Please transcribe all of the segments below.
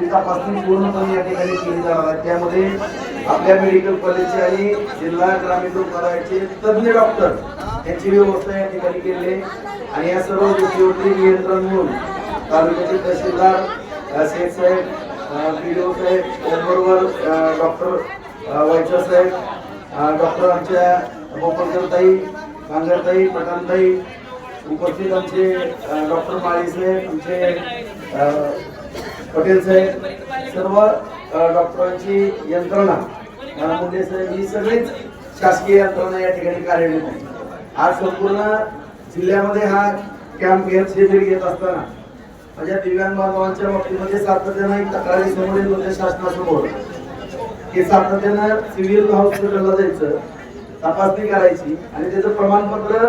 ती तपासणी पूर्णपणे या ठिकाणी केली जाणार. आहे त्यामध्ये आपल्या मेडिकल कॉलेजचे आणि जिल्हा ग्रामीण रुग्णालयाचे तज्ज्ञ डॉक्टर यांची व्यवस्था या ठिकाणी केली आहे. आणि या सर्व गोष्टीवरती नियंत्रण म्हणून तालुक्याचे तहसीलदार सेठ साहेब पी डी ओ साहेब त्याचबरोबर डॉक्टर वैचा साहेब डॉक्टर आमच्या बोपलकरताई कांगरताई पठाणताई उपस्थित आमचे डॉक्टर माळी साहेब आमचे पटेल साहेब सर्व डॉक्टरांची यंत्रणा अ, मुंडे साहेब ही सगळीच शासकीय यंत्रणा या ठिकाणी कार्यरत आहे. आज संपूर्ण जिल्ह्यामध्ये हा कॅम्प घेत शिबिर घेत असताना माझ्या दिव्यांग बांधवांच्या बाबतीमध्ये सातत्यानं एक तक्रारी समोर येत होत्या शासनासमोर की सातत्यानं सिव्हिल हॉस्पिटलला जायचं तपासणी करायची आणि त्याचं प्रमाणपत्र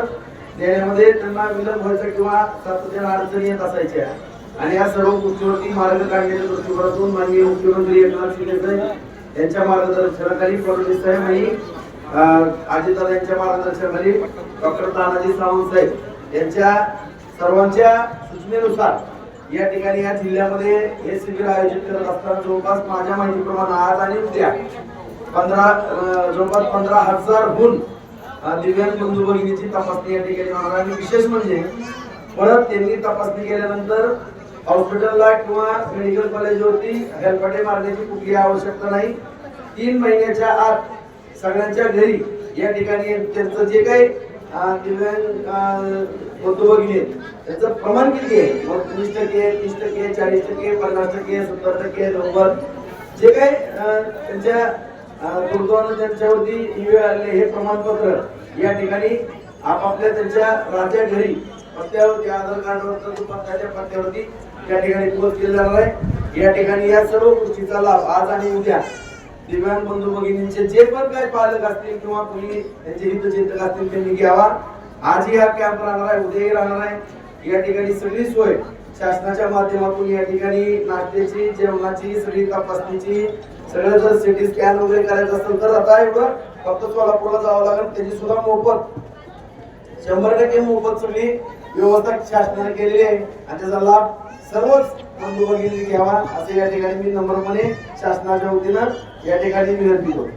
देण्यामध्ये त्यांना विलंब व्हायचा किंवा सातत्यानं अडचणी येत असायच्या. आणि या सर्व गोष्टीवरती मार्ग काढण्याच्या दृष्टिकोनातून माननीय मुख्यमंत्री एकनाथ शिंदे साहेब यांच्या मार्गदर्शनाखाली फडणवीस साहेब आणि अं, अजितदादा यांच्या मार्गदर्शनाखाली डॉक्टर तानाजी सावंत साहेब यांच्या सर्वांच्या सूचनेनुसार या ठिकाणी या जिल्ह्यामध्ये हे शिबिर आयोजित करत असताना जवळपास माझ्या माहितीप्रमाणे आज आणि उद्या पंधरा जवळपास पंधरा हजारहून अं, दिव्यांग बंधू भगिनीची तपासणी या ठिकाणी होणार आणि विशेष म्हणजे परत त्यांनी तपासणी केल्यानंतर हॉस्पिटलला किंवा मेडिकल कॉलेजवरती हेलपाटे मारण्याची कुठली आवश्यकता नाही. तीन महिन्याच्या आत सगळ्यांच्या घरी या ठिकाणी त्यांचं जे काही अं, दिव्यांग अं, आहेत त्याचं प्रमाण किती आहे? मग वीस टक्के तीस टक्के चाळीस टक्के पन्नास टक्के सत्तर टक्के नव्वद. जे काही त्यांच्या गुरुद्वारा त्यांच्यावरती हे प्रमाणपत्र या ठिकाणी आपापल्या त्यांच्या राज्या घरी पत्त्यावरती आधार कार्डवरती पत्त्याच्या पत्त्यावरती त्या ठिकाणी पोस्ट केली जाणार आहे. या ठिकाणी या सर्व गोष्टीचा लाभ आज आणि उद्या दिव्यांग बंधू भगिनींचे जे पण काही पालक असतील किंवा कोणी त्यांचे हितचिंतक असतील त्यांनी घ्यावा. आजही हा कॅम्प राहणार आहे उद्याही राहणार आहे. या ठिकाणी सगळी सोय शासनाच्या माध्यमातून या ठिकाणी नाश्त्याची जेवणाची सगळी तपासणीची सगळं जर सिटी स्कॅन वगैरे करायचं असेल तर आता एवढं फक्त सोलापूरला जावं लागेल त्याची सुद्धा मोफत. शंभर टक्के मोफत सगळी व्यवस्था शासनाने केलेली आहे. आणि त्याचा लाभ सर्वच बंधू भगिनी घ्यावा असे या ठिकाणी मी नम्रपणे शासनाच्या वतीनं या ठिकाणी विनंती करतो.